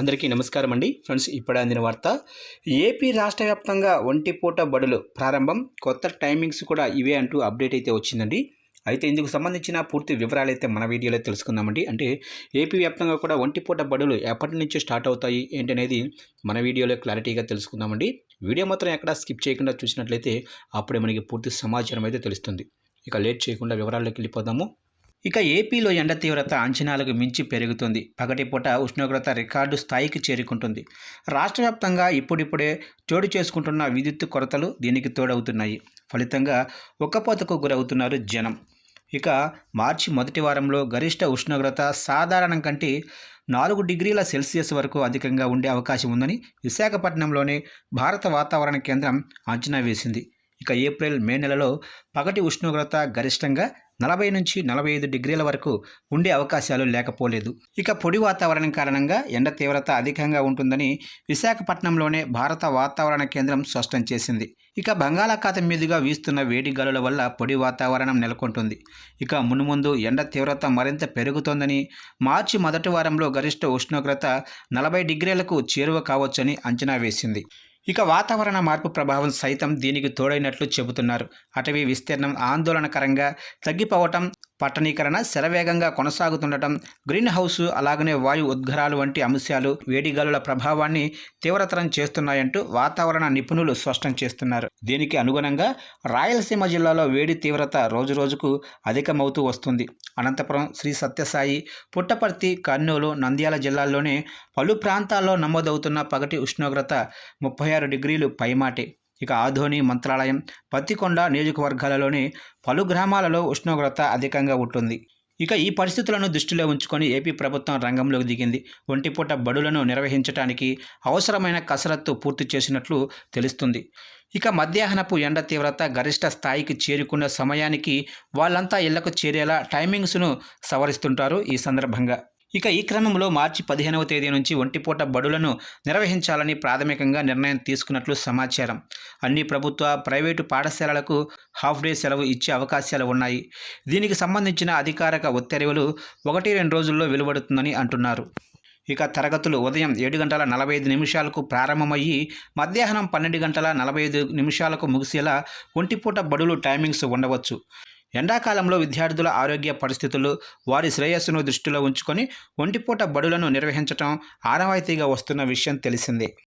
అందరికీ నమస్కారం అండి. ఫ్రెండ్స్ ఇప్పుడే అందిన వార్త. ఏపీ రాష్ట్ర వ్యాప్తంగా ఒంటిపూట బడులు ప్రారంభం కొత్త టైమింగ్స్ కూడా ఇవే అంటూ అప్డేట్ అయితే వచ్చిందండి. అయితే ఇందుకు సంబంధించిన పూర్తి వివరాలు అయితే మన వీడియోలో తెలుసుకుందామండి. అంటే ఏపీ వ్యాప్తంగా కూడా ఒంటిపూట బడులు ఎప్పటి నుంచి స్టార్ట్ అవుతాయి ఏంటనేది మన వీడియోలో క్లారిటీగా తెలుసుకుందామండి. వీడియో మాత్రం ఎక్కడ స్కిప్ చేయకుండా చూసినట్లయితే అప్పుడే మనకి పూర్తి సమాచారం అయితే తెలుస్తుంది. ఇక లేట్ చేయకుండా వివరాల్లోకి వెళ్ళిపోదాము. ఇక ఏపీలో ఎండ తీవ్రత అంచనాలకు మించి పెరుగుతుంది. పగటిపూట ఉష్ణోగ్రత రికార్డు స్థాయికి చేరుకుంటుంది. రాష్ట్ర వ్యాప్తంగా ఇప్పుడిప్పుడే చోటు చేసుకుంటున్న విద్యుత్ కొరతలు దీనికి తోడవుతున్నాయి. ఫలితంగా ఉక్కపోతకు గురవుతున్నారు జనం. ఇక మార్చి మొదటి వారంలో గరిష్ట ఉష్ణోగ్రత సాధారణం కంటే నాలుగు డిగ్రీల సెల్సియస్ వరకు అధికంగా ఉండే అవకాశం ఉందని విశాఖపట్నంలోని భారత వాతావరణ కేంద్రం అంచనా వేసింది. ఇక ఏప్రిల్ మే నెలలో పగటి ఉష్ణోగ్రత గరిష్టంగా నలభై నుంచి నలభై ఐదు డిగ్రీల వరకు ఉండే అవకాశాలు లేకపోలేదు. ఇక పొడి వాతావరణం కారణంగా ఎండ తీవ్రత అధికంగా ఉంటుందని విశాఖపట్నంలోనే భారత వాతావరణ కేంద్రం స్పష్టం చేసింది. ఇక బంగాళాఖాతం మీదుగా వీస్తున్న వేడి గాలుల వల్ల పొడి వాతావరణం నెలకొంటుంది. ఇక మునుముందు ఎండ తీవ్రత మరింత పెరుగుతోందని మార్చి మొదటి వారంలో గరిష్ట ఉష్ణోగ్రత నలభై డిగ్రీలకు చేరువ కావచ్చని అంచనా వేసింది. ఇక వాతావరణ మార్పు ప్రభావం సైతం దీనికి తోడైనట్లు చెబుతున్నారు. అటవీ విస్తీర్ణం ఆందోళనకరంగా తగ్గిపోవటం పట్టణీకరణ శరవేగంగా కొనసాగుతుండటం గ్రీన్ హౌస్ అలాగనే వాయు ఉద్గారాలు వంటి అంశాలు వేడిగాలుల ప్రభావాన్ని తీవ్రతరం చేస్తున్నాయంటూ వాతావరణ నిపుణులు స్పష్టం చేస్తున్నారు. దీనికి అనుగుణంగా రాయలసీమ జిల్లాలో వేడి తీవ్రత రోజురోజుకు అధికమవుతూ వస్తుంది. అనంతపురం శ్రీ సత్యసాయి పుట్టపర్తి కర్నూలు నంద్యాల జిల్లాల్లోనే పలు ప్రాంతాల్లో నమోదవుతున్న పగటి ఉష్ణోగ్రత ముప్పై ఆరు డిగ్రీలు పైమాటే. ఇక ఆధోని మంత్రాలయం పత్తికొండ నియోజకవర్గాలలోని పలు గ్రామాలలో ఉష్ణోగ్రత అధికంగా ఉంటుంది. ఇక ఈ పరిస్థితులను దృష్టిలో ఉంచుకొని ఏపీ ప్రభుత్వం రంగంలోకి దిగింది. ఒంటిపూట బడులను నిర్వహించడానికి అవసరమైన కసరత్తు పూర్తి చేసినట్లు తెలుస్తుంది. ఇక మధ్యాహ్నపు ఎండ తీవ్రత గరిష్ట స్థాయికి చేరుకున్న సమయానికి వాళ్ళంతా ఇళ్ళకు చేరేలా టైమింగ్స్ను సవరిస్తుంటారు ఈ సందర్భంగా. ఇక ఈ క్రమంలో మార్చి పదిహేనవ తేదీ నుంచి ఒంటిపూట బడులను నిర్వహించాలని ప్రాథమికంగా నిర్ణయం తీసుకున్నట్లు సమాచారం. అన్ని ప్రభుత్వ ప్రైవేటు పాఠశాలలకు హాఫ్ డే సెలవు ఇచ్చే అవకాశాలు ఉన్నాయి. దీనికి సంబంధించిన అధికారిక ఉత్తర్వులు ఒకటి రెండు రోజుల్లో వెలువడుతుందని అంటున్నారు. ఇక తరగతులు ఉదయం ఏడు గంటల నలభై ఐదు నిమిషాలకు ప్రారంభమయ్యి మధ్యాహ్నం పన్నెండు గంటల నలభై ఐదు నిమిషాలకు ముగిసేలా ఒంటిపూట బడులు టైమింగ్స్ ఉండవచ్చు. ఎండాకాలంలో విద్యార్థుల ఆరోగ్య పరిస్థితులు వారి శ్రేయస్సును దృష్టిలో ఉంచుకొని ఒంటిపూట బడులను నిర్వహించడం ఆనవాయితీగా వస్తున్న విషయం తెలిసిందే.